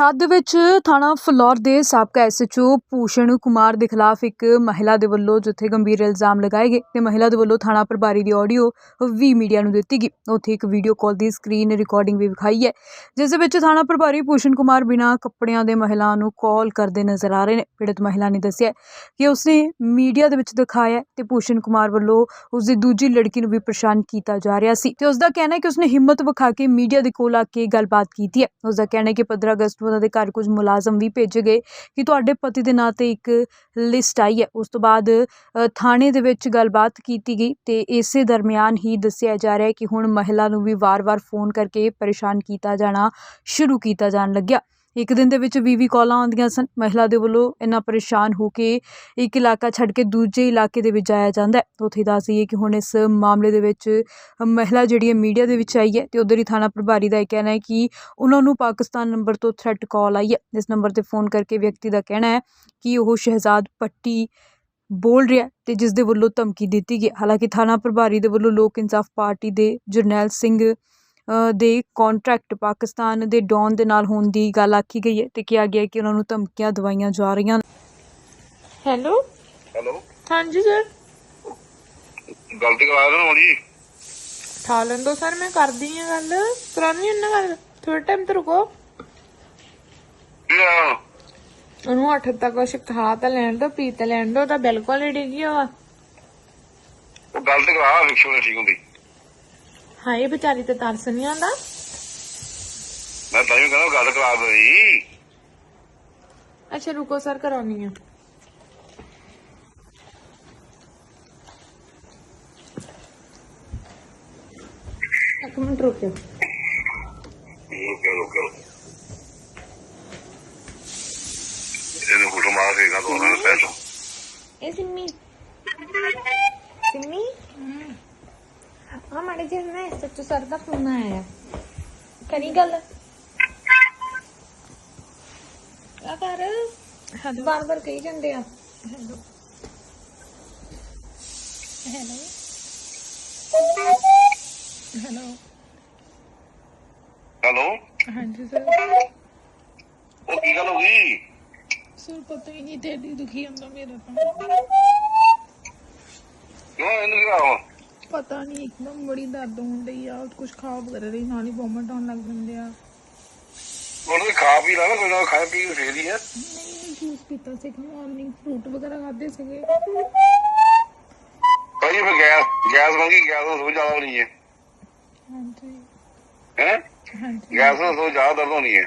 ਸਰਹੱਦ ਵਿੱਚ ਥਾਣਾ ਫਲੌਰ ਦੇ ਸਾਬਕਾ ਐਸਐਚਓ ਭੂਸ਼ਣ ਕੁਮਾਰ ਦੇ ਖਿਲਾਫ ਇੱਕ ਮਹਿਲਾ ਦੇ ਵੱਲੋਂ ਜਿੱਥੇ ਗੰਭੀਰ ਇਲਜ਼ਾਮ ਲਗਾਏ ਗਏ ਤੇ ਮਹਿਲਾ ਦੇ ਵੱਲੋਂ ਥਾਣਾ ਪ੍ਰਭਾਰੀ ਦੀ ਆਡੀਓ ਵੀ ਮੀਡੀਆ ਨੂੰ ਦਿੱਤੀ ਗਈ। ਉੱਥੇ ਇੱਕ ਵੀਡੀਓ ਕਾਲ ਦੀ ਸਕਰੀਨ ਰਿਕਾਰਡਿੰਗ ਵੀ ਵਿਖਾਈ ਹੈ, ਜਿਸ ਦੇ ਵਿੱਚ ਥਾਣਾ ਪ੍ਰਭਾਰੀ ਭੂਸ਼ਣ ਕੁਮਾਰ ਬਿਨਾਂ ਕੱਪੜਿਆਂ ਦੇ ਮਹਿਲਾ ਨੂੰ ਕਾਲ ਕਰਦੇ ਨਜ਼ਰ ਆ ਰਹੇ ਨੇ। ਪੀੜਤ ਮਹਿਲਾ ਨੇ ਦੱਸਿਆ ਕਿ ਉਸਨੇ ਮੀਡੀਆ ਦੇ ਵਿੱਚ ਦਿਖਾਇਆ ਹੈ ਤੇ ਭੂਸ਼ਣ ਕੁਮਾਰ ਵੱਲੋਂ ਉਸ ਦੀ ਦੂਜੀ ਲੜਕੀ ਨੂੰ ਵੀ ਪਰੇਸ਼ਾਨ ਕੀਤਾ ਜਾ ਰਿਹਾ ਸੀ ਤੇ ਉਸ ਦਾ ਕਹਿਣਾ ਹੈ ਕਿ ਉਸਨੇ ਹਿੰਮਤ ਵਿਖਾ ਕੇ ਮੀਡੀਆ ਦੇ ਕੋਲ ਆ ਕੇ ਗੱਲਬਾਤ ਕੀਤੀ ਹੈ। ਉਸ ਦਾ ਕਹਿਣਾ ਹੈ ਕਿ 15 ਅਗਸਤ ਨੂੰ ਉਹਨਾਂ ਦੇ ਘਰ ਕੁਝ ਮੁਲਾਜ਼ਮ ਵੀ ਭੇਜੇ ਗਏ ਕਿ ਤੁਹਾਡੇ ਪਤੀ ਦੇ ਨਾਂ ਤੇ ਇੱਕ ਲਿਸਟ ਆਈ ਹੈ। ਉਸ ਤੋਂ ਬਾਅਦ ਥਾਣੇ ਦੇ ਵਿੱਚ ਗੱਲਬਾਤ ਕੀਤੀ ਗਈ ਤੇ ਇਸੇ ਦਰਮਿਆਨ ਹੀ ਦੱਸਿਆ ਜਾ ਰਿਹਾ ਹੈ ਕਿ ਹੁਣ ਮਹਿਲਾ ਨੂੰ ਵੀ ਵਾਰ-ਵਾਰ ਫੋਨ ਕਰਕੇ ਪਰੇਸ਼ਾਨ ਕੀਤਾ ਜਾਣਾ ਸ਼ੁਰੂ ਕੀਤਾ ਜਾਣ ਲੱਗਿਆ। ਇੱਕ ਦਿਨ ਦੇ ਵਿੱਚ 20 ਕਾਲਾਂ ਆਉਂਦੀਆਂ ਸਨ। ਮਹਿਲਾ ਦੇ ਵੱਲੋਂ ਇੰਨਾ ਪਰੇਸ਼ਾਨ ਹੋ ਕੇ ਇੱਕ ਇਲਾਕਾ ਛੱਡ ਕੇ ਦੂਜੇ ਇਲਾਕੇ ਦੇ ਵਿੱਚ ਜਾਇਆ ਜਾਂਦਾ ਹੈ। ਉੱਥੇ ਦੱਸ ਦਈਏ ਕਿ ਹੁਣ ਇਸ ਮਾਮਲੇ ਦੇ ਵਿੱਚ ਮਹਿਲਾ ਜਿਹੜੀ ਹੈ ਮੀਡੀਆ ਦੇ ਵਿੱਚ ਆਈ ਹੈ ਤੇ ਉਧਰ ਹੀ ਥਾਣਾ ਪ੍ਰਭਾਰੀ ਦਾ ਇਹ ਕਹਿਣਾ ਹੈ ਕਿ ਉਹਨਾਂ ਨੂੰ ਪਾਕਿਸਤਾਨ ਨੰਬਰ ਤੋਂ ਥ੍ਰੈਟ ਕਾਲ ਆਈ ਹੈ। ਇਸ ਨੰਬਰ ਤੇ ਫੋਨ ਕਰਕੇ ਵਿਅਕਤੀ ਦਾ ਕਹਿਣਾ ਹੈ ਕਿ ਉਹ ਸ਼ਹਿਜ਼ਾਦ ਪੱਟੀ ਬੋਲ ਰਿਹਾ ਹੈ ਤੇ ਜਿਸ ਦੇ ਵੱਲੋਂ ਧਮਕੀ ਦਿੱਤੀ ਗਈ ਹਾਲਾਂਕਿ ਥਾਣਾ ਪ੍ਰਭਾਰੀ ਦੇ ਵੱਲੋਂ ਲੋਕ ਇਨਸਾਫ ਪਾਰਟੀ ਦੇ ਜਰਨੈਲ ਸਿੰਘ ਦੇ ਕੰਟਰੈਕਟ ਪਾਕਿਸਤਾਨ ਦੇ ਡੌਨ ਦੇ ਨਾਲ ਹੋਣ ਦੀ ਗੱਲ ਆਖੀ ਗਈ ਹੈ ਤੇ ਕਿਹਾ ਗਿਆ ਕਿ ਉਹਨਾਂ ਨੂੰ ਧਮਕੀਆਂ ਦਵਾਈਆਂ ਜਾ ਰਹੀਆਂ ਹੈਲੋ ਹੈਲੋ ਹਾਂਜੀ ਸਰ ਗਲਤੀ ਕਰਾ ਦੇਣਾ ਹੋਣੀ ਠਾ ਲੈਣ ਦੋ ਸਰ ਮੈਂ ਕਰਦੀ ਆ ਗੱਲ। ਕਰਾਨੀ ਉਹਨਾਂ ਗੱਲ ਥੋੜਾ ਟਾਈਮ ਤੇ ਰੁਕੋ। ਉਹਨੂੰ ਅੱਠ ਤੱਕ ਕੁਛ ਖਾ ਤਾਂ ਲੈਣ ਦੋ ਪੀ ਤਾਂ ਲੈਣ ਦੋ ਤਾਂ ਬਿਲਕੁਲ ਹੀ ਡਿੱਗੀ ਉਹ ਗਲਤੀ ਕਰਾ ਰਿਕਸ਼ਾ ਨਹੀਂ ਠੀਕ ਹੁੰਦੀ। ਹਾਏ ਵਿਚਾਰੀ ਤੇ ਤਰਸ ਨਹੀਂ ਆਉਂਦਾ। ਮੈਂ ਤਾਂ ਕਹਿੰਦਾ ਗੱਲ ਕਰਾ ਦੋ ਜੀ। ਅੱਛਾ ਰੁਕੋ ਸਰ ਕਰਾਉਣੀ ਆ ਇੱਕ ਮਿੰਟ ਰੁਕਿਓ। ਰੁਕਿਓ ਰੁਕਿਓ। ਇਹਨੂੰ ਫੋਟੋ ਮਾਰ ਕੇ ਗਾ ਦੋ ਨਾ ਪੈਸਾ। ਇਹ ਸਿੰਮੀ। ਸਿੰਮੀ? ਆ ਮਾੜੇ ਜੀ ਨਾ ਸੱਚੂ ਸਰ ਦਾ ਫੋਨ ਆਇਆ ਕਰੀ ਗੱਲ? ਆ ਕਰ ਬਾਰ ਬਾਰ ਕਹੀ ਜਾਂਦੇ ਆ। ਹੈਲੋ। ਹੈਲੋ। ਹੈਲੋ। ਹੈਲੋ। ਹਾਂਜੀ ਸਰ। ਉਹ ਕੀ ਗੱਲ ਹੋ ਗਈ? ਸਰ ਪਤਾ ਹੀ ਨਹੀਂ ਤੇ ਦੁਖੀ ਹੁੰਦਾ ਮੇਰਾ ਤਾਂ। ਕਿਉਂ ਇਹਨੂੰ ਕੀ ਕਰਾਵਾ ਪਤਾ ਨਹੀਂ ਇੱਕਦਮ ਬੜੀ ਦਰਦ ਹੋਣ ਡਈ ਆ। ਕੁਝ ਖਾ ਵਗੈਰਾ ਰਹੀ ਨਾਲ ਹੀ ਵੋਮਿਟ ਹੋਣ ਲੱਗ ਜਾਂਦੇ ਆ। ਉਹਨੂੰ ਖਾ ਪੀ ਲਾ ਨਾ ਕੋਈ ਨਾ ਖਾਏ ਪੀ ਕੇ ਫੇਰ ਹੀ ਹੈ ਨਹੀਂ ਜੂਸ ਪੀਤਾ ਸੀ ਮਾਰਨਿੰਗ ਫਰੂਟ ਵਗੈਰਾ ਖਾਦੇ ਸੀਗੇ। ਭਾਈ ਫਿਰ ਗੈਸ ਗੈਸ ਮੰਗੀ ਗੈਸ ਨੂੰ ਸੋ ਜ਼ਿਆਦਾ ਹੋਣੀ ਹੈ ਹਾਂਜੀ। ਹੈ? ਹਾਂਜੀ। ਗੈਸ ਨੂੰ ਸੋ ਜ਼ਿਆਦਾ ਦਰਦ ਹੋਣੀ ਹੈ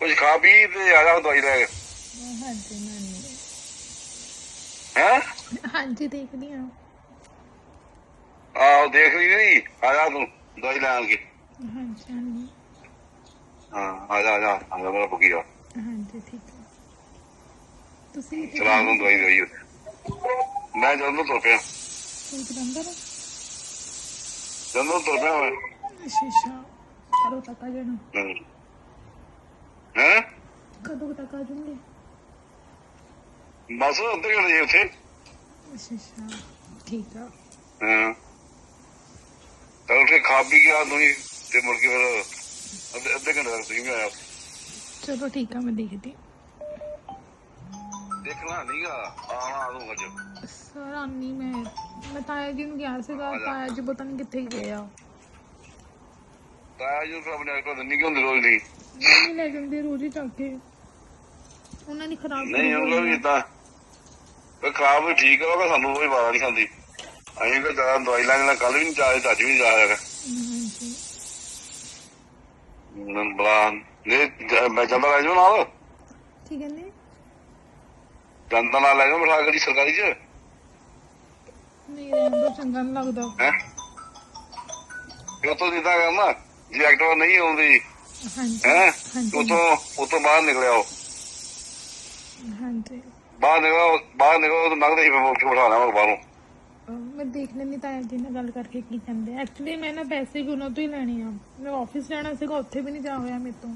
ਕੁਝ ਖਾ ਪੀ ਤੇ ਆ ਜਾ ਦਵਾਈ ਲੈ ਕੇ। ਹਾਂਜੀ ਮੈਂ ਹੈ? ਹਾਂਜੀ ਦੇਖਦੀ ਆ ਆਹੋ ਦੇਖ ਲਈ ਨਹੀਂ ਆ ਜਾ ਤੂੰ ਦਵਾਈ ਲੈਣ ਕੇ ਹਾਂਜੀ ਹਾਂਜੀ। ਹਾਂ ਆ ਜਾ ਆ ਜਾ ਆ ਜਾ ਮੇਰਾ ਬੁਕੀ ਆ ਹਾਂਜੀ ਠੀਕ ਹੈ। ਤੁਸੀਂ ਚਲਾ ਨੂੰ ਦਵਾਈ ਦਵਾਈ। ਮੈਂ ਜਦੋਂ ਤੁਰ ਪਿਆ। ਠੀਕ ਨੰਬਰ ਜਦੋਂ ਤੁਰ ਪਿਆ ਮੈਂ। ਸ਼ੀਸ਼ਾ ਕਰੋ ਤੱਕ ਆ ਜਾਣਾ? ਹੈ। ਕਦੋਂ ਤੱਕ ਆ ਜੂਗੇ ਬਸ ਉੱਧਰ ਹੀ ਜੇ ਉੱਥੇ ਸ਼ੀਸ਼ਾ ਠੀਕ ਆ। ਹਾਂ। ਤਾਂ ਉੱਥੇ ਖਾ ਪੀ ਕੇ ਆ ਤੁਸੀਂ ਤੇ ਮੁੜ ਕੇ ਫਿਰ ਅੱਧੇ ਅੱਧੇ ਘੰਟੇ ਤੱਕ ਤੁਸੀਂ ਵੀ ਆਇਆ ਚਲੋ ਠੀਕ ਆ ਮੈਂ ਦੇਖਦੀ। ਦੇਖਣਾ ਨਹੀਂਗਾ ਆਣਾ ਆ ਦੂੰਗਾ ਅੱਜ। ਸਰ ਆਨੀ ਮੈਂ। ਮੈਂ ਤਾਇਆ ਜੀ ਨੂੰ ਗਿਆ ਸੀਗਾ ਤਾਇਆ ਜੀ ਪਤਾ ਨਹੀਂ ਕਿੱਥੇ ਗਏ ਆ। ਤਾਂ ਜੋ ਫਿਰ ਆਪਣੇ ਕੋਲ ਨਹੀਂ ਹੁੰਦੀ ਰੋਜ਼ ਦੀ? ਨਹੀਂ ਲੈ ਜਾਂਦੇ ਰੋਜ਼ ਹੀ ਚੱਕ ਕੇ। ਉਹਨਾਂ ਨੇ ਖਰਾਬ ਨਹੀਂ ਉਹਨਾਂ ਵੀ ਇਦਾਂ ਕੋਈ ਖਰਾਬ ਵੀ ਠੀਕ ਆ ਉਹ ਸਾਨੂੰ ਕੋਈ ਵਾਰਾ ਨਹੀਂ ਖਾਂਦੀ। ਅਸੀਂ ਕੋਈ ਜ਼ਿਆਦਾ ਦਵਾਈ ਲੈਣ ਨਾਲ ਕੱਲ ਵੀ ਨਹੀਂ ਚਾਹੇ ਅੱਜ ਵੀ ਨਹੀਂ ਜਾਇਆ ਹੈਗਾ। ਹਾਂਜੀ ਨੰ ਬਲਾ ਨੇ ਜ- ਮੈਂ ਜਾਂਦਾ ਲੈ ਜਾਓ ਨਾਲ। ਠੀਕ ਹੈ ਨੇ ਜਨਤਾ ਨਾਲ ਲੈ ਜਾਓ ਬਿਠਾ ਗੱਡੀ ਸਰਕਾਰੀ ਚ। ਨਹੀਂ ਰਹਿੰਦਾ ਚੰਗਾ ਨਹੀਂ ਲੱਗਦਾ। ਹੈ? ਉਤੋਂ ਜਿੱਦਾਂ ਕਰਨਾ ਜੇ ਐਕਟਿਵਾ ਨਹੀਂ ਆਉਂਦੀ ਹੈ? ਉਤੋਂ ਉਤੋਂ ਬਾਹਰ ਨਿਕਲਿਆ ਉਹ। ਬਾਹਰ ਨਿਕਲੋ ਬਾਹਰ ਨਿਕਲੋ ਤਾਂ ਲੰਘਦੇ ਹੀ ਮੈਂ ਮੁੜ ਕੇ ਬਿਠਾਣਾ ਮੈਂ ਬਾਹਰੋਂ। ਮੈਂ ਦੇਖ ਲੈਂਦੀ ਤਾਇਆ ਜੀ ਨਾਲ ਗੱਲ ਕਰਕੇ ਕੀ ਕਹਿੰਦੇ ਐਕਚੁਅਲੀ ਮੈਂ ਨਾ ਪੈਸੇ ਵੀ ਉਹਨਾਂ ਤੋਂ ਹੀ ਲੈਣੇ ਆ। ਮੈਂ ਆਫਿਸ ਜਾਣਾ ਸੀਗਾ ਉੱਥੇ ਵੀ ਨਹੀਂ ਜਾ ਹੋਇਆ ਮੇਰੇ ਤੋਂ।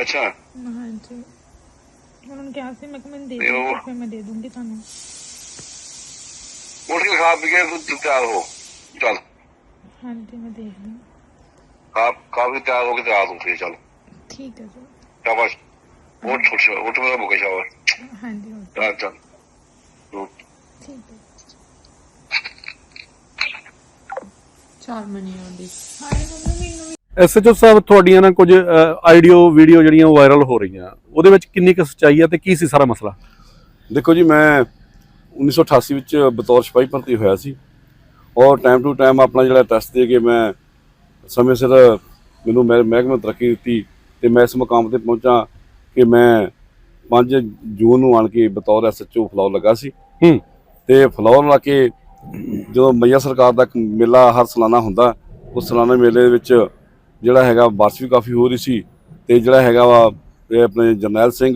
ਅੱਛਾ। ਹਾਂਜੀ। ਉਹਨਾਂ ਨੇ ਕਿਹਾ ਸੀ ਮੈਂ ਕਿ ਮੈਂ ਦੇ ਤੇ ਦੂੰਗੀ ਫਿਰ ਮੈਂ ਦੇ ਦੂੰਗੀ ਤੁਹਾਨੂੰ। ਉੱਠ ਕੇ ਖਾ ਪੀ ਕੇ ਤੂੰ ਤਿਆਰ ਹੋ। ਚੱਲ। ਹਾਂਜੀ ਮੈਂ ਦੇਖ ਲਈ ਕਾ ਕਾਫੀ ਤਿਆਰ ਹੋ ਕੇ ਤਿਆਰ ਹੋ ਫੇਰ ਚੱਲ। ਠੀਕ ਹੈ ਸਰ ਸ਼ਾਬਾਸ਼। ਉਹ ਛੋਟ ਉੱਠ ਮੇਰਾ ਮੁਕੇ ਸ਼ਾਬਾਸ਼ ਹਾਂਜੀ ਹੋ ਚੱਲ ਚੱਲ ਤੂੰ ਠੀਕ ਹੈ ਚਾਰ ਮਨੀ ਆਉਂਦੀ ਹਾਏ ਮੰਮੀ ਮੈਨੂੰ ਵੀ ਐਸਐਚਓ ਸਾਹਿਬ ਤੁਹਾਡੀਆਂ ਨਾ ਕੁਝ ਆਡੀਓ ਵੀਡੀਓ ਜਿਹੜੀਆਂ ਵਾਇਰਲ ਹੋ ਰਹੀਆਂ। ਉਹਦੇ ਵਿੱਚ ਕਿੰਨੀ ਕੁ ਸੱਚਾਈ ਹੈ ਤੇ ਕੀ ਸੀ ਸਾਰਾ ਮਸਲਾ? ਦੇਖੋ ਜੀ ਮੈਂ 1988 ਵਿੱਚ ਬਤੌਰ ਸਿਪਾਹੀ ਭਰਤੀ ਹੋਇਆ ਸੀ ਔਰ ਟਾਈਮ ਟੂ ਟਾਈਮ ਆਪਣਾ ਜਿਹੜਾ ਟੈਸਟ ਦੇ ਕੇ ਮੈਂ ਸਮੇਂ ਸਿਰ ਮੈਨੂੰ ਮਹਿ- ਮਹਿਕਮੇ ਤਰੱਕੀ ਦਿੱਤੀ ਤੇ ਮੈਂ ਇਸ ਮੁਕਾਮ ਤੇ ਪਹੁੰਚਾ। ਕਿ ਮੈਂ 5 ਜੂਨ ਨੂੰ ਆਣ ਕੇ ਬਤੌਰ ਐਸਐਚਓ ਫਲੌਰ ਲੱਗਾ ਸੀ। ਹੂੰ। ਤੇ ਫਲੌਰ ਲਾ ਕੇ ਜਦੋਂ ਮਈਆ ਸਰਕਾਰ ਦਾ ਮੇਲਾ ਹਰ ਸਾਲਾਨਾ ਹੁੰਦਾ ਉਸ ਸਾਲਾਨਾ ਮੇਲੇ ਦੇ ਵਿੱਚ ਜਿਹੜਾ ਹੈਗਾ ਬਾਰਿਸ਼ ਵੀ ਕਾਫੀ ਹੋ ਰਹੀ ਸੀ ਤੇ ਜਿਹੜਾ ਹੈਗਾ ਵਾ ਆਪਣੇ ਜਰਨੈਲ ਸਿੰਘ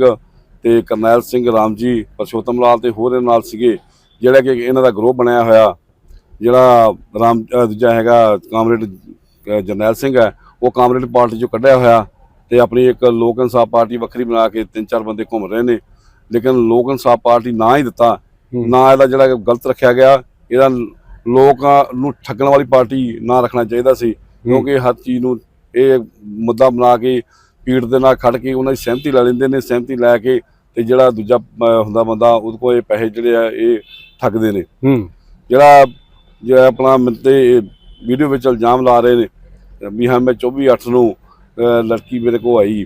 ਤੇ ਕਰਨੈਲ ਸਿੰਘ ਰਾਮ ਜੀ ਪਰਸ਼ੋਤਮ ਲਾਲ ਤੇ ਹੋਰ ਨਾਲ ਸੀਗੇ ਜਿਹੜਾ ਕਿ ਇਹਨਾਂ ਦਾ ਗਰੁੱਪ ਬਣਿਆ ਹੋਇਆ ਜਿਹੜਾ ਰਾਮ ਦੂਜਾ ਹੈਗਾ ਕਾਮਰੇਡ ਜਰਨੈਲ ਸਿੰਘ ਹੈ ਉਹ ਕਾਮਰੇਡ ਪਾਰਟੀ ਚੋਂ ਕੱਢਿਆ ਹੋਇਆ। ਤੇ ਆਪਣੀ ਇੱਕ ਲੋਕ ਇਨਸਾਫ ਪਾਰਟੀ ਵੱਖਰੀ ਬਣਾ ਕੇ ਤਿੰਨ ਚਾਰ ਬੰਦੇ ਘੁੰਮ ਰਹੇ ਨੇ। ਲੇਕਿਨ ਲੋਕ ਇਨਸਾਫ ਪਾਰਟੀ ਨਾ ਹੀ ਦਿੱਤਾ। ਨਾ ਇਹਦਾ ਜਿਹੜਾ ਗਲਤ ਰੱਖਿਆ ਗਿਆ ਇਹਦਾ ਲੋਕਾਂ ਨੂੰ ਠੱਗਣ ਵਾਲੀ ਪਾਰਟੀ ਨਾ ਰੱਖਣਾ ਚਾਹੀਦਾ ਸੀ। ਕਿਉਂਕਿ ਹਰ ਚੀਜ਼ ਨੂੰ ਇਹ ਮੁੱਦਾ ਬਣਾ ਕੇ ਪੀੜ ਦੇ ਨਾਲ ਖੜ ਕੇ ਉਹਨਾਂ ਦੀ ਸਹਿਮਤੀ ਲੈ ਲੈਂਦੇ ਨੇ ਸਹਿਮਤੀ ਲੈ ਕੇ ਤੇ ਜਿਹੜਾ ਦੂਜਾ ਹੁੰਦਾ ਬੰਦਾ ਉਹਦੇ ਕੋਲ ਇਹ ਪੈਸੇ ਜਿਹੜੇ ਆ ਇਹ ਠੱਗਦੇ ਨੇ। ਜਿਹੜਾ ਜਿਹੜਾ ਆਪਣਾ ਮੇਰੇ ਤੇ ਵੀਡੀਓ ਵਿੱਚ ਇਲਜ਼ਾਮ ਲਾ ਰਹੇ ਨੇ ਵੀ ਹਾਂ ਮੈਂ 24 8 ਨੂੰ ਲੜਕੀ ਮੇਰੇ ਕੋਲ ਆਈ।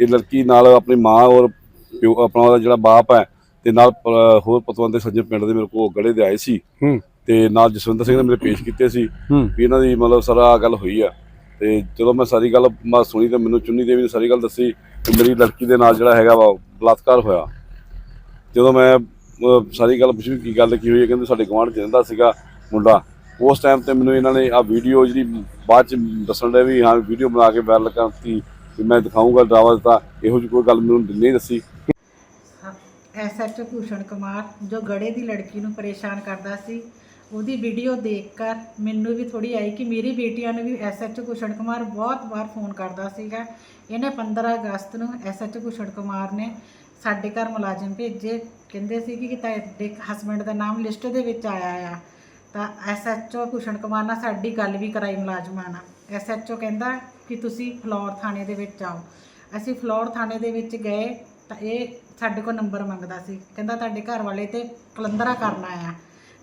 ਇਹ ਲੜਕੀ ਨਾਲ ਆਪਣੀ ਮਾਂ ਔਰ ਪਿਓ ਆਪਣਾ ਉਹਦਾ ਜਿਹੜਾ ਬਾਪ ਹੈ ਤੇ ਨਾਲ ਹੋਰ ਪਤਵੰਤ ਦੇ ਸੱਜਣ ਪਿੰਡ ਦੇ ਮੇਰੇ ਕੋਲ ਗੜੇ ਦੇ ਆਏ ਸੀ। ਤੇ ਨਾਲ ਜਸਵਿੰਦਰ ਸਿੰਘ ਨੇ ਮੇਰੇ ਪੇਸ਼ ਕੀਤੇ ਸੀ ਵੀ ਇਹਨਾਂ ਦੀ ਮਤਲਬ ਸਾਰਾ ਗੱਲ ਹੋਈ ਆ। ਤੇ ਜਦੋਂ ਮੈਂ ਸਾਰੀ ਗੱਲ ਮੈਂ ਸੁਣੀ ਤੇ ਮੈਨੂੰ ਚੁੰਨੀ ਦੇਵੀ ਨੇ ਸਾਰੀ ਗੱਲ ਦੱਸੀ ਕਿ ਮੇਰੀ ਲੜਕੀ ਦੇ ਨਾਲ ਜਿਹੜਾ ਹੈਗਾ ਵਾ ਬਲਾਤਕਾਰ ਹੋਇਆ। ਜਦੋਂ ਮੈਂ ਸਾਰੀ ਗੱਲ ਪੁੱਛੀ ਕੀ ਗੱਲ ਕੀ ਹੋਈ ਹੈ ਕਹਿੰਦੇ ਸਾਡੇ ਗਵਾਂਢ ਚ ਰਹਿੰਦਾ ਸੀਗਾ ਮੁੰਡਾ। ਉਸ ਟਾਈਮ ਤੇ ਮੈਨੂੰ ਇਹਨਾਂ ਨੇ ਆ ਵੀਡੀਓ ਜਿਹੜੀ ਬਾਅਦ ਚ ਦੱਸਣ ਦੇ ਵੀ ਹਾਂ ਵੀਡੀਓ ਬਣਾ ਕੇ ਵਾਇਰਲ ਕਰਤੀ, ਵੀ ਮੈਂ ਦਿਖਾਊਂਗਾ ਡਰਾਵਾ ਦਿੱਤਾ, ਇਹੋ ਜਿਹੀ ਕੋਈ ਗੱਲ ਮੈਨੂੰ ਨਹੀਂ ਦੱਸੀ। ਐਸਐਚਓ ਭੂਸ਼ਣ ਕੁਮਾਰ, ਜੋ ਗੜੇ ਦੀ ਲੜਕੀ ਨੂੰ ਪਰੇਸ਼ਾਨ ਕਰਦਾ ਸੀ, ਉਹਦੀ ਵੀਡੀਓ ਦੇਖ ਕਰ ਮੈਨੂੰ ਵੀ ਥੋੜੀ ਆਈ ਕਿ ਮੇਰੀ ਬੇਟੀਆਂ ਨੂੰ ਵੀ ਐਸਐਚਓ ਭੂਸ਼ਣ ਕੁਮਾਰ ਬਹੁਤ ਵਾਰ ਫੋਨ ਕਰਦਾ ਸੀਗਾ। ਇਹਨੇ 15 ਅਗਸਤ ਨੂੰ ਐਸਐਚਓ ਭੂਸ਼ਣ ਕੁਮਾਰ ਨੇ ਸਾਡੇ ਘਰ ਮੁਲਾਜ਼ਮ ਭੇਜੇ। ਕਹਿੰਦੇ ਸੀ ਕਿ ਤੁਹਾਡੇ ਹਸਬੰਡ ਦਾ ਨਾਮ ਲਿਸਟ ਦੇ ਵਿੱਚ ਆਇਆ ਆ। ਤਾਂ ਐਸਐਚਓ ਭੂਸ਼ਣ ਕੁਮਾਰ ਨਾਲ ਸਾਡੀ ਗੱਲ ਵੀ ਕਰਾਈ ਮੁਲਾਜ਼ਮਾਂ ਨਾਲ। ਐਸਐਚਓ ਕਹਿੰਦਾ ਕਿ ਤੁਸੀਂ ਫਲੋਰ ਥਾਣੇ ਦੇ ਵਿੱਚ ਆਓ। ਅਸੀਂ ਫਲੋਰ ਥਾਣੇ ਦੇ ਵਿੱਚ ਗਏ ਤਾਂ ਇਹ ਸਾਡੇ ਕੋਲ ਨੰਬਰ ਮੰਗਦਾ ਸੀ। ਕਹਿੰਦਾ ਤੁਹਾਡੇ ਘਰ ਵਾਲੇ ਤੇ ਕਲੰਦਰਾ ਕਰਨਾ ਆ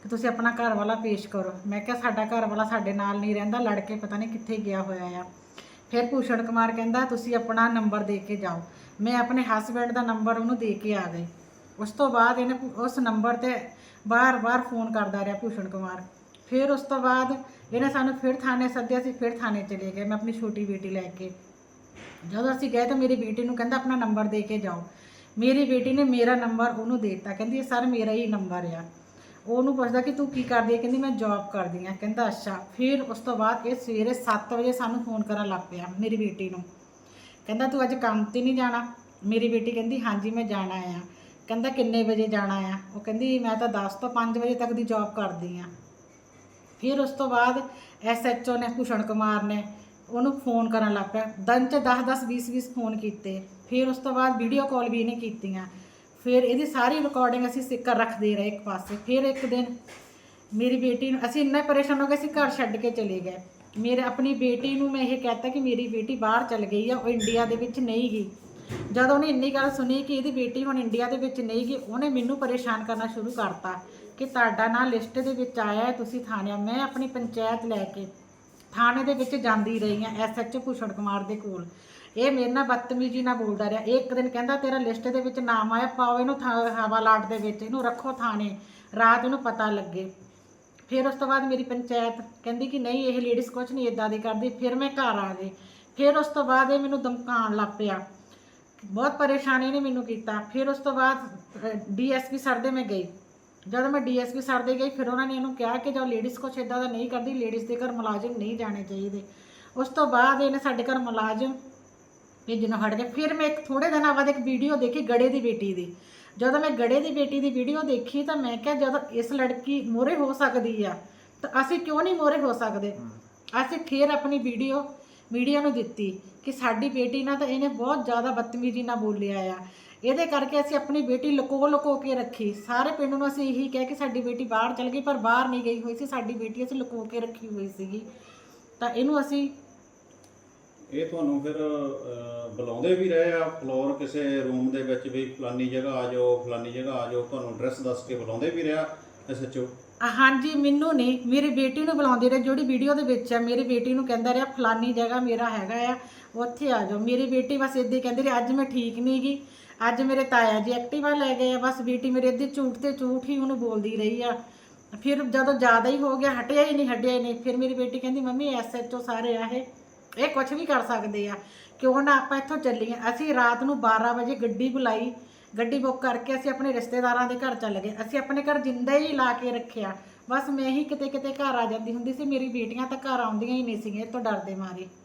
ਕਿ ਤੁਸੀਂ ਆਪਣਾ ਘਰ ਵਾਲਾ ਪੇਸ਼ ਕਰੋ। ਮੈਂ ਕਿਹਾ ਸਾਡਾ ਘਰ ਵਾਲਾ ਸਾਡੇ ਨਾਲ ਨਹੀਂ ਰਹਿੰਦਾ ਲੜ ਕੇ ਪਤਾ ਨਹੀਂ ਕਿੱਥੇ ਗਿਆ ਹੋਇਆ ਆ। ਫਿਰ ਭੂਸ਼ਣ ਕੁਮਾਰ ਕਹਿੰਦਾ, ਤੁਸੀਂ ਆਪਣਾ ਨੰਬਰ ਦੇ ਕੇ ਜਾਓ। ਮੈਂ ਆਪਣੇ ਹਸਬੰਡ ਦਾ ਨੰਬਰ ਉਹਨੂੰ ਦੇ ਕੇ ਆ ਗਈ। ਉਸ ਤੋਂ ਬਾਅਦ ਇਹਨੇ ਉਸ ਨੰਬਰ ਤੇ ਬਾਰ-ਬਾਰ ਫੋਨ ਕਰਦਾ ਰਿਹਾ ਭੂਸ਼ਣ ਕੁਮਾਰ। ਫਿਰ ਉਸ ਤੋਂ ਬਾਅਦ ਇਹਨੇ ਸਾਨੂੰ ਫਿਰ ਥਾਣੇ ਸੱਦਿਆ ਸੀ ਫਿਰ ਥਾਣੇ ਚਲੇ ਗਏ, ਮੈਂ ਆਪਣੀ ਛੋਟੀ ਬੇਟੀ ਲੈ ਕੇ। ਜਦੋਂ ਅਸੀਂ ਗਏ ਤਾਂ ਮੇਰੀ ਬੇਟੀ ਨੂੰ ਕਹਿੰਦਾ, ਆਪਣਾ ਨੰਬਰ ਦੇ ਕੇ ਜਾਓ। ਮੇਰੀ ਬੇਟੀ ਨੇ ਮੇਰਾ ਨੰਬਰ ਉਹਨੂੰ ਦੇ ਦਿੱਤਾ, ਕਹਿੰਦੀ ਸਰ ਮੇਰਾ ਹੀ ਨੰਬਰ ਆ। ਉਹਨੂੰ ਪੁੱਛਦਾ ਕਿ ਤੂੰ ਕੀ ਕਰਦੀ ਹੈ ਕਹਿੰਦੀ, ਮੈਂ ਜੌਬ ਕਰਦੀ ਆ। ਕਹਿੰਦਾ, ਅੱਛਾ। ਫਿਰ ਉਸ ਤੋਂ ਬਾਅਦ ਇਹ ਸਵੇਰੇ 7 ਵਜੇ ਸਾਨੂੰ ਫੋਨ ਕਰਨ ਲੱਗ ਪਿਆ ਮੇਰੀ ਬੇਟੀ ਨੂੰ। ਕਹਿੰਦਾ, ਤੂੰ ਅੱਜ ਕੰਮ ਤੇ ਨਹੀਂ ਜਾਣਾ? ਮੇਰੀ ਬੇਟੀ ਕਹਿੰਦੀ, ਹਾਂਜੀ, ਮੈਂ ਜਾਣਾ ਆ। ਕਹਿੰਦਾ ਕਿੰਨੇ ਵਜੇ ਜਾਣਾ ਆ? ਉਹ ਕਹਿੰਦੀ, ਮੈਂ ਤਾਂ 10 ਤੋਂ 5 ਵਜੇ ਤੱਕ ਦੀ ਜੌਬ ਕਰਦੀ ਆ। ਫਿਰ ਉਸ ਤੋਂ ਬਾਅਦ ਐਸਐਚਓ ਨੇ ਭੂਸ਼ਣ ਕੁਮਾਰ ਨੇ ਉਹਨੂੰ ਫੋਨ ਕਰਨ ਲੱਗ ਪਿਆ। ਦਿਨ ਚ 10 10 20 20 ਫੋਨ ਕੀਤੇ। ਫਿਰ ਉਸ ਤੋਂ ਬਾਅਦ ਵੀਡੀਓ ਕਾਲ ਵੀ ਇਹਨੇ ਕੀਤੀਆਂ। ਫਿਰ ਇਹਦੀ ਸਾਰੀ ਰਿਕਾਰਡਿੰਗ ਅਸੀਂ ਸਿੱਕਰ ਰੱਖਦੇ ਰਹੇ ਇੱਕ ਪਾਸੇ। ਫਿਰ ਇੱਕ ਦਿਨ ਮੇਰੀ ਬੇਟੀ ਨੂੰ ਅਸੀਂ ਇੰਨਾ ਪਰੇਸ਼ਾਨ ਹੋ ਗਏ, ਅਸੀਂ ਘਰ ਛੱਡ ਕੇ ਚਲੇ ਗਏ। ਮੇਰੇ, ਆਪਣੀ ਬੇਟੀ ਨੂੰ ਮੈਂ ਇਹ ਕਹਤਾ ਕਿ ਮੇਰੀ ਬੇਟੀ ਬਾਹਰ ਚਲ ਗਈ ਆ, ਉਹ ਇੰਡੀਆ ਦੇ ਵਿੱਚ ਨਹੀਂ ਗਈ। ਜਦੋਂ ਉਹਨੇ ਇੰਨੀ ਗੱਲ ਸੁਣੀ ਕਿ ਇਹਦੀ ਬੇਟੀ ਹੁਣ ਇੰਡੀਆ ਦੇ ਵਿੱਚ ਨਹੀਂ ਗਈ, ਉਹਨੇ ਮੈਨੂੰ ਪਰੇਸ਼ਾਨ ਕਰਨਾ ਸ਼ੁਰੂ ਕਰਤਾ ਕਿ ਤੁਹਾਡਾ ਨਾਂ ਲਿਸਟ ਦੇ ਵਿੱਚ ਆਇਆ ਹੈ, ਤੁਸੀਂ ਥਾਣੇ ਮੈਂ ਆਪਣੀ ਪੰਚਾਇਤ ਲੈ ਕੇ ਥਾਣੇ ਦੇ ਵਿੱਚ ਜਾਂਦੀ ਰਹੀ ਆ ਐਸਐਚਓ ਭੂਸ਼ਣ ਕੁਮਾਰ ਦੇ ਕੋਲ। ਇਹ ਮੇਰੇ ਨਾਲ ਬਦਤਮੀਜ਼ੀ ਨਾਲ ਬੋਲਦਾ ਰਿਹਾ। ਇਹ ਇੱਕ ਦਿਨ ਕਹਿੰਦਾ, ਤੇਰਾ ਲਿਸਟ ਦੇ ਵਿੱਚ ਨਾਮ ਆਇਆ, ਪਾਓ ਇਹਨੂੰ ਥਾ- ਹਵਾਲਾਟ ਦੇ ਵਿੱਚ, ਇਹਨੂੰ ਰੱਖੋ ਥਾਣੇ। ਰਾਤ ਨੂੰ ਪਤਾ ਲੱਗੇ। ਫਿਰ ਉਸ ਤੋਂ ਬਾਅਦ ਮੇਰੀ ਪੰਚਾਇਤ ਕਹਿੰਦੀ ਕਿ ਨਹੀਂ, ਇਹ ਲੇਡੀਜ਼ ਕੁਝ ਨਹੀਂ ਇਦਾਂ ਦੀ ਕਰਦੀ, ਫਿਰ ਮੈਂ ਘਰ ਆ ਗਈ। ਫਿਰ ਉਸ ਤੋਂ ਬਾਅਦ ਇਹ ਮੈਨੂੰ ਧਮਕਾਉਣ ਲੱਗ ਪਿਆ। ਬਹੁਤ ਪਰੇਸ਼ਾਨੀ ਨੇ ਮੈਨੂੰ ਕੀਤਾ। ਫਿਰ ਉਸ ਤੋਂ ਬਾਅਦ ਡੀਐਸਪੀ ਸਰ ਦੇ ਮੈਂ ਗਈ। ਜਦੋਂ ਮੈਂ ਡੀਐਸਪੀ ਸਰ ਦੇ ਗਈ ਫਿਰ ਉਹਨਾਂ ਨੇ ਇਹਨੂੰ ਕਿਹਾ ਕਿ ਜੋ ਲੇਡੀਜ਼ ਕੁਛ ਇਦਾਂ ਦਾ ਨਹੀਂ ਕਰਦੀ ਲੇਡੀਜ਼ ਦੇ ਘਰ ਮੁਲਾਜ਼ਮ ਨਹੀਂ ਜਾਣੇ ਚਾਹੀਦੇ। ਉਸ ਤੋਂ ਬਾਅਦ ਇਹਨੇ ਸਾਡੇ ਘਰ ਮੁਲਾਜ਼ਮ ਭੇਜਣੋਂ ਹਟ ਗਏ ਫਿਰ ਮੈਂ ਇੱਕ ਥੋੜੇ ਦਿਨਾਂ ਬਾਅਦ ਇੱਕ ਵੀਡੀਓ ਦੇਖੀ ਗੜੇ ਦੀ ਬੇਟੀ ਦੀ। ਜਦੋਂ ਮੈਂ ਗੜੇ ਦੀ ਬੇਟੀ ਦੀ ਵੀਡੀਓ ਦੇਖੀ ਤਾਂ ਮੈਂ ਕਿਹਾ ਜਦੋਂ ਇਸ ਲੜਕੀ ਮੋਰੇ ਹੋ ਸਕਦੀ ਆ ਤਾਂ ਅਸੀਂ ਕਿਉਂ ਨਹੀਂ ਮੋਰੇ ਹੋ ਸਕਦੇ? ਅਸੀਂ ਫਿਰ ਆਪਣੀ ਵੀਡੀਓ ਮੀਡੀਆ ਨੂੰ ਦਿੱਤੀ ਕਿ ਸਾਡੀ ਬੇਟੀ ਨਾਲ ਤਾਂ ਇਹਨੇ ਬਹੁਤ ਜ਼ਿਆਦਾ ਬਦਤਮੀਜ਼ੀ ਨਾਲ ਬੋਲਿਆ ਆ। ਇਹਦੇ ਕਰਕੇ ਅਸੀਂ ਆਪਣੀ ਬੇਟੀ ਲੁਕੋ ਲੁਕੋ ਕੇ ਰੱਖੀ। ਸਾਰੇ ਪਿੰਡ ਨੂੰ ਅਸੀਂ ਇਹੀ ਕਹਿ ਕਿ ਸਾਡੀ ਬੇਟੀ ਬਾਹਰ ਚਲ ਗਈ ਪਰ ਬਾਹਰ ਨਹੀਂ ਗਈ ਹੋਈ ਸੀ। ਸਾਡੀ ਬੇਟੀ ਅਸੀਂ ਲੁਕੋ ਕੇ ਰੱਖੀ ਹੋਈ ਸੀਗੀ। ਤਾਂ ਇਹਨੂੰ ਅਸੀਂ ਇਹ ਤੁਹਾਨੂੰ ਫਿਰ ਅਹ, ਬੁਲਾਉਂਦੇ ਵੀ ਰਹੇ ਆ ਫਲੋਰ ਕਿਸੇ ਰੂਮ ਦੇ ਵਿੱਚ ਵੀ ਫਲਾਨੀ ਜਗ੍ਹਾ ਆ ਜਾਓ ਫਲਾਨੀ ਜਗ੍ਹਾ ਆ ਜਾਓ ਤੁਹਾਨੂੰ ਐਡਰੈਸ ਦੱਸ ਕੇ ਬੁਲਾਉਂਦੇ ਵੀ ਰਿਹਾ ਐਸਐਚਓ ਹਾਂਜੀ, ਮੈਨੂੰ ਨਹੀਂ ਮੇਰੀ ਬੇਟੀ ਨੂੰ ਬੁਲਾਉਂਦੀ ਰਹੇ। ਜਿਹੜੀ ਵੀਡੀਓ ਦੇ ਵਿੱਚ ਆ ਮੇਰੀ ਬੇਟੀ ਨੂੰ ਕਹਿੰਦਾ ਰਿਹਾ, ਫਲਾਨੀ ਜਗ੍ਹਾ ਮੇਰਾ ਹੈਗਾ ਆ, ਉੱਥੇ ਆ ਜਾਓ। ਮੇਰੀ ਬੇਟੀ ਬਸ ਇਦਾਂ ਹੀ ਕਹਿੰਦੀ ਰਹੀ, ਅੱਜ ਮੈਂ ਠੀਕ ਨਹੀਂ ਗੀ ਅੱਜ ਮੇਰੇ ਤਾਇਆ ਜੀ ਐਕਟਿਵਾ ਲੈ ਗਏ ਆ, ਬਸ ਬੇਟੀ ਮੇਰੇ ਇੱਦੀ ਝੂਠ ਤੇ ਝੂਠ ਹੀ ਉਹਨੂੰ ਬੋਲਦੀ ਰਹੀ ਆ। ਫਿਰ ਜਦੋਂ ਜ਼ਿਆਦਾ ਹੀ ਹੋ ਗਿਆ, ਹਟਿਆ ਹੀ ਨਹੀਂ ਹਟਿਆ ਹੀ ਨਹੀਂ ਫਿਰ ਮੇਰੀ ਬੇਟੀ ਕਹਿੰਦੀ, ਮੰਮੀ ਐਸਐਚਓ ਸਾਰੇ ਆ ਇਹ ਇਹ ਕੁਝ ਵੀ ਕਰ ਸਕਦੇ ਆ। ਕਿਉਂ ਨਾ ਆਪਾਂ ਇੱਥੋਂ ਚੱਲੀਏ? ਅਸੀਂ ਰਾਤ ਨੂੰ 12 ਵਜੇ ਗੱਡੀ ਬੁਲਾਈ ਗੱਡੀ ਬੁੱਕ ਕਰਕੇ ਅਸੀਂ ਆਪਣੇ ਰਿਸ਼ਤੇਦਾਰਾਂ ਦੇ ਘਰ ਚੱਲ ਗਏ। ਅਸੀਂ ਆਪਣੇ ਘਰ ਜਿੰਦਾ ਹੀ ਲਾ ਕੇ ਰੱਖਿਆ। ਬਸ ਮੈਂ ਹੀ ਕਿਤੇ ਕਿਤੇ ਘਰ ਆ ਜਾਂਦੀ ਹੁੰਦੀ ਸੀ। ਮੇਰੀ ਬੇਟੀਆਂ ਤਾਂ ਘਰ ਆਉਂਦੀਆਂ ਹੀ ਨਹੀਂ ਸੀਗੀਆਂ। ਇਹ ਤੋਂ ਡਰਦੇ ਮਾਰੇ।